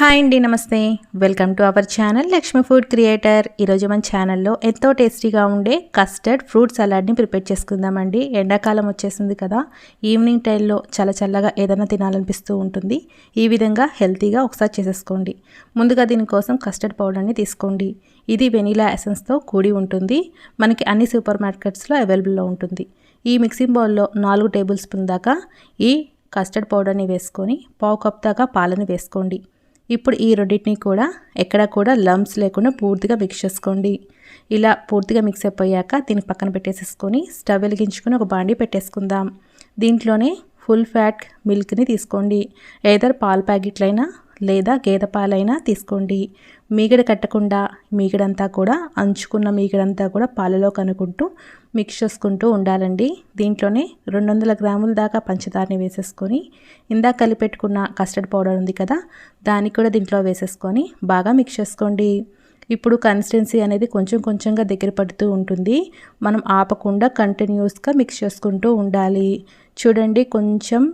Hi అండి నమస్తే. Welcome to our channel Lakshmi food creator. ఈరోజు మన ఛానల్లో ఎంతో టేస్టీగా ఉండే కస్టర్డ్ ఫ్రూట్ సలాడ్ని ప్రిపేర్ చేసుకుందామండి. ఎండాకాలం వచ్చేసింది కదా ఈవినింగ్ టైంలో చాలా చల్లగా ఏదైనా తినాలనిపిస్తూ ఉంటుంది. ఈ విధంగా హెల్తీగా ఒకసారి చేసేసుకోండి. ముందుగా దీనికోసం కస్టర్డ్ పౌడర్ని తీసుకోండి. ఇది వెనీలా ఎసెన్స్తో కూడి ఉంటుంది. మనకి అన్ని సూపర్ మార్కెట్స్లో అవైలబుల్లో ఉంటుంది. ఈ మిక్సింగ్ బౌల్లో నాలుగు టేబుల్ స్పూన్ దాకా ఈ కస్టర్డ్ పౌడర్ని వేసుకొని పావు కప్ దాకా పాలను వేసుకోండి. ఇప్పుడు ఈ రెండింటిని కూడా ఎక్కడ కూడా లమ్స్ లేకుండా పూర్తిగా మిక్స్ చేసుకోండి. ఇలా పూర్తిగా మిక్స్ అయిపోయాక దీన్ని పక్కన పెట్టేసేసుకొని స్టవ్ వెలిగించుకొని ఒక బాండీ పెట్టేసుకుందాం. దీంట్లోనే ఫుల్ ఫ్యాట్ మిల్క్ని తీసుకోండి. ఏదర్ పాల ప్యాకెట్లైనా లేదా గేదె పాలైనా తీసుకోండి. మీగడ కట్టకుండా మీగడంతా కూడా అంచుకున్న మీగడంతా కూడా పాలలో కనుక్కుంటూ మిక్స్ చేసుకుంటూ ఉండాలండి. దీంట్లోనే రెండు వందల గ్రాముల దాకా పంచదారని వేసేసుకొని ఇందాక కలిపెట్టుకున్న కస్టర్డ్ పౌడర్ ఉంది కదా దాన్ని కూడా దీంట్లో వేసేసుకొని బాగా మిక్స్ చేసుకోండి. ఇప్పుడు కన్సిస్టెన్సీ అనేది కొంచెం కొంచెంగా దగ్గర పడుతూ ఉంటుంది. మనం ఆపకుండా కంటిన్యూస్గా మిక్స్ చేసుకుంటూ ఉండాలి. చూడండి కొంచెం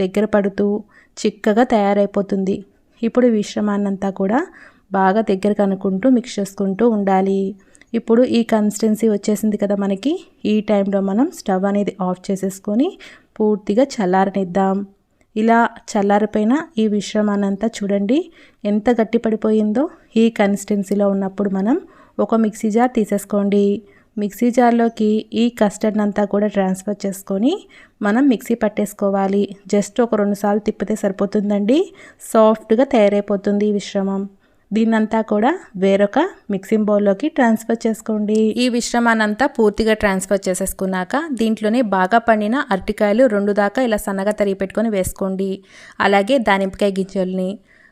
దగ్గర పడుతూ చిక్కగా తయారైపోతుంది. ఇప్పుడు విశ్రమాన్నంతా కూడా బాగా దగ్గర కనుక్కుంటూ మిక్స్ చేసుకుంటూ ఉండాలి. ఇప్పుడు ఈ కన్సిస్టెన్సీ వచ్చేసింది కదా మనకి. ఈ టైంలో మనం స్టవ్ అనేది ఆఫ్ చేసేసుకొని పూర్తిగా చల్లారనిద్దాం. ఇలా చల్లారిపోయిన ఈ మిశ్రమాన్నంతా చూడండి ఎంత గట్టి పడిపోయిందో ఈ కన్సిస్టెన్సీలో ఉన్నప్పుడు మనం ఒక మిక్సీ జార్ తీసేసుకోండి. మిక్సీ జార్లోకి ఈ కస్టర్డ్ అంతా కూడా ట్రాన్స్ఫర్ చేసుకొని మనం మిక్సీ పట్టేసుకోవాలి. జస్ట్ ఒక రెండుసార్లు తిప్పితే సరిపోతుందండి. సాఫ్ట్గా తయారైపోతుంది ఈ విశ్రమం. దీన్నంతా కూడా వేరొక మిక్సింగ్ బౌల్లోకి ట్రాన్స్ఫర్ చేసుకోండి. ఈ మిశ్రమాన్నంతా పూర్తిగా ట్రాన్స్ఫర్ చేసేసుకున్నాక దీంట్లోనే బాగా పండిన అరటికాయలు రెండు దాకా ఇలా సన్నగా తరిగి పెట్టుకొని వేసుకోండి. అలాగే దానిమ్మకాయ గింజల్ని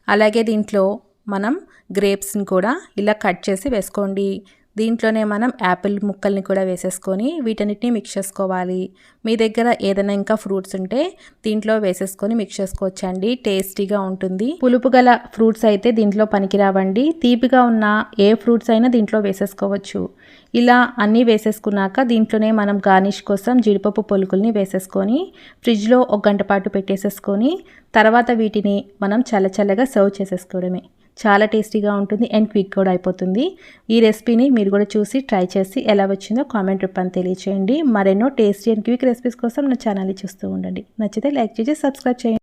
అలాగే దీంట్లో మనం గ్రేప్స్ని కూడా ఇలా కట్ చేసి వేసుకోండి. దీంట్లోనే మనం యాపిల్ ముక్కల్ని కూడా వేసేసుకొని వీటన్నిటిని మిక్స్ చేసుకోవాలి. మీ దగ్గర ఏదైనా ఇంకా ఫ్రూట్స్ ఉంటే దీంట్లో వేసేసుకొని మిక్స్ చేసుకోవచ్చండి. టేస్టీగా ఉంటుంది. పులుపు గల ఫ్రూట్స్ అయితే దీంట్లో పనికిరావండి. తీపిగా ఉన్న ఏ ఫ్రూట్స్ అయినా దీంట్లో వేసేసుకోవచ్చు. ఇలా అన్నీ వేసేసుకున్నాక దీంట్లోనే మనం గార్నిష్ కోసం జీడిపప్పు పొలుకుల్ని వేసేసుకొని ఫ్రిడ్జ్లో ఒక గంట పాటు పెట్టేసేసుకొని తర్వాత వీటిని మనం చల్ల చల్లగా సర్వ్ చేసేసుకోవడమే. చాలా టేస్టీగా ఉంటుంది అండ్ క్విక్ కూడా అయిపోతుంది. ఈ రెసిపీని మీరు కూడా చూసి ట్రై చేసి ఎలా వచ్చిందో కామెంట్ రూపాన్ని తెలియచేయండి. మరెన్నో టేస్టీ అండ్ క్విక్ రెసిపీస్ కోసం నా ఛానల్ని చూస్తూ ఉండండి. నచ్చితే లైక్ చేసి సబ్స్క్రైబ్ చేయండి.